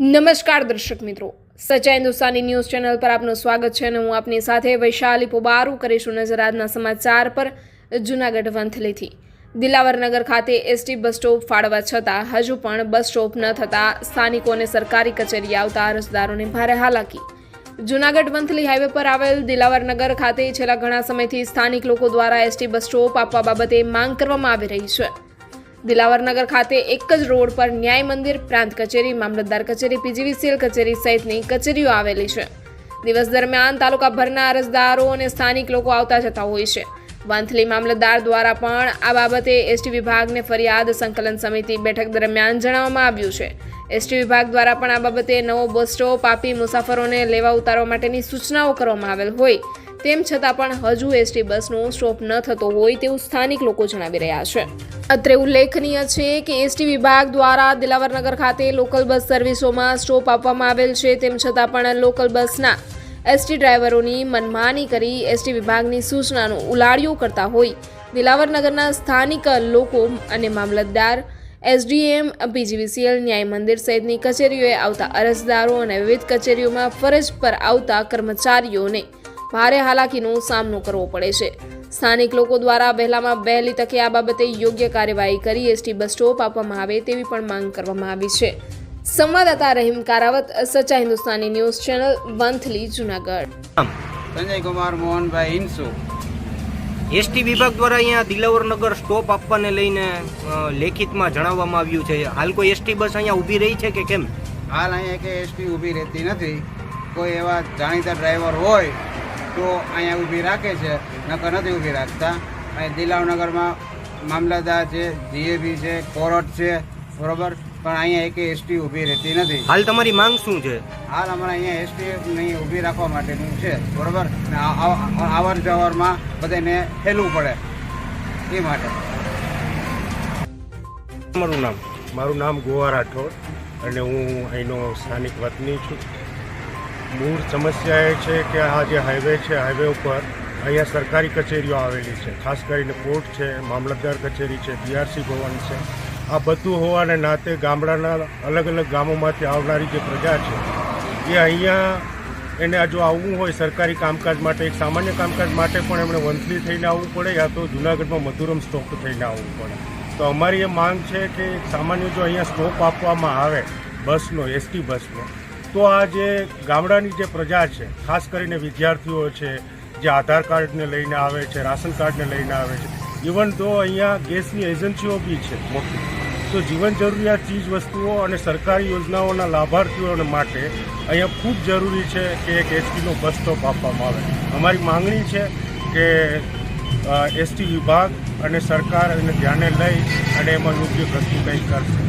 નમસ્કાર દર્શક મિત્રો. સચા હિન્દુસ્તાની ન્યૂઝ ચેનલ પર આપનું સ્વાગત છે અને હું આપની સાથે વૈશાલી પોબારુ કરીશું નજર આજના સમાચાર પર જૂનાગઢ વંથલીથી. દિલાવરનગર ખાતે એસટી બસ સ્ટોપ ફાળવા છતાં હજુ પણ બસ સ્ટોપ ન થતાં સ્થાનિકોને સરકારી કચેરી આવતા અરજદારોને ભારે હાલાકી. જૂનાગઢ વંથલી હાઈવે પર આવેલ દિલાવરનગર ખાતે છેલ્લા ઘણા સમયથી સ્થાનિક લોકો દ્વારા એસટી બસ સ્ટોપ આપવા બાબતે માંગ કરવામાં આવી રહી છે. દિલાવરનગર ખાતે એક જ રોડ પર ન્યાય મંદિર, પ્રાંત કચેરી, મામલતદાર કચેરી પીજીવીસીએલ કચેરી સહિતની કચેરીઓ આવેલી છે. દિવસ દરમિયાન તાલુકાભરના અરજદારો અને સ્થાનિક લોકો આવતા જતા હોય છે. વાંથલી મામલતદાર દ્વારા પણ આ બાબતે એસટી વિભાગને ફરિયાદ સંકલન સમિતિ બેઠક દરમિયાન જણાવવામાં આવ્યું છે. એસટી વિભાગ દ્વારા પણ આ બાબતે નવો બસ સ્ટોપ આપી મુસાફરોને લેવા ઉતારવા માટેની સૂચનાઓ કરવામાં આવેલ હોય. તેમ છતાં પણ હજુ એસટી બસનો સ્ટોપ ન થતો હોય તેવું સ્થાનિક લોકો જણાવી રહ્યા છે. અત્રે ઉલ્લેખનીય છે કે એસટી વિભાગ દ્વારા દિલાવરનગર ખાતે લોકલ બસ સર્વિસોમાં સ્ટોપ આપવામાં આવેલ છે. તેમ છતાં પણ લોકલ બસના એસટી ડ્રાઈવરોની મનમાની કરી એસટી વિભાગની સૂચનાનું ઉલાળ્યું કરતા હોય. દિલાવરનગરના સ્થાનિક લોકો અને મામલતદાર એસડીએમ, પીજીવીસીએલ ન્યાય મંદિર સહિતની કચેરીઓએ આવતા અરજદારો અને વિવિધ કચેરીઓમાં ફરજ પર આવતા કર્મચારીઓને ભારે હાલાકીનો સામનો કરવો પડે છે. સ્થાનિક લોકો દ્વારા વહેલામાં વહેલી તકે આ બાબતે યોગ્ય કાર્યવાહી કરી એસટી બસ સ્ટોપ આપવામાં આવે તેવી પણ માંગ કરવામાં આવી છે. સંવાદદાતા રહીમ કારાવત સચ્ચા હિન્દુસ્તાની ન્યૂઝ ચેનલ વંથલી જુનાગઢ. સંજય કુમાર મોહનભાઈ ઇન્સુ એસટી વિભાગ દ્વારા અહીંયા દિલાવરનગર સ્ટોપ આપવાને લઈને લેખિતમાં જણાવવામાં આવ્યું છે. હાલ કોઈ એસટી બસ અહીંયા ઊભી રહી છે કે કેમ? હાલ અહીંયા કે એસટી ઊભી રહેતી નથી. કોઈ એવા જાણીતા ડ્રાઈવર હોય તો અહીંયા ઊભી રાખે છે નકર નથી ઊભી રાખતા. અહીં દિલાવનગરમાં મામલતદાર છે જીએબી છે કોર્ટ છે બરોબર? પણ અહીંયા એક એસટી ઊભી રહેતી નથી. હાલ તમારી માંગ શું છે? હાલ અમારે અહીંયા એસટી નહીં ઊભી રાખવા માટેનું છે બરોબર? ને આ- આ- અવર જવરમાં બધાને ફેલવું પડે એ માટે. મારું નામ? મારું નામ ગોવા રાઠોડ અને હું અહીંનો સ્થાનિક વતની છું. મૂળ સમસ્યા એ છે કે આ જે હાઈવે છે હાઈવે ઉપર અહીંયા સરકારી કચેરીઓ આવેલી છે. ખાસ કરીને કોર્ટ છે, મામલતદાર કચેરી છે બીઆરસી ભવન છે. આ બધું હોવાને નાતે ગામડાના અલગ અલગ ગામોમાંથી આવનારી જે પ્રજા છે, એ અહીંયા એને જો આવવું હોય સરકારી કામકાજ માટે, એક સામાન્ય કામકાજ માટે પણ એમણે વંથલી થઈને આવવું પડે યા તો જુનાગઢમાં મધુરમ સ્ટોપ થઈને આવવું પડે. તો અમારી એ માંગ છે કે સામાન્ય જો અહીંયા સ્ટોપ આપવામાં આવે, બસનો એસટી બસનો તો આ જે ગામડાની જે પ્રજા છે, ખાસ કરીને વિદ્યાર્થીઓ છે, જે આધાર કાર્ડને લઈને આવે છે, રાશન કાર્ડને લઈને આવે છે ઇવન તો અહીંયા ગેસની એજન્સીઓ બી છે મોટી. તો જીવન જરૂરિયાત ચીજ વસ્તુઓ અને સરકારી યોજનાઓના લાભાર્થીઓને માટે અહીંયા ખૂબ જરૂરી છે કે એક એસટીનો બસ સ્ટોપ આપવામાં આવે. અમારી માંગણી છે કે એસટી વિભાગ અને સરકાર એને ધ્યાને લઈ અને એમાં યોગ્ય વસ્તુ કંઈક કરશે.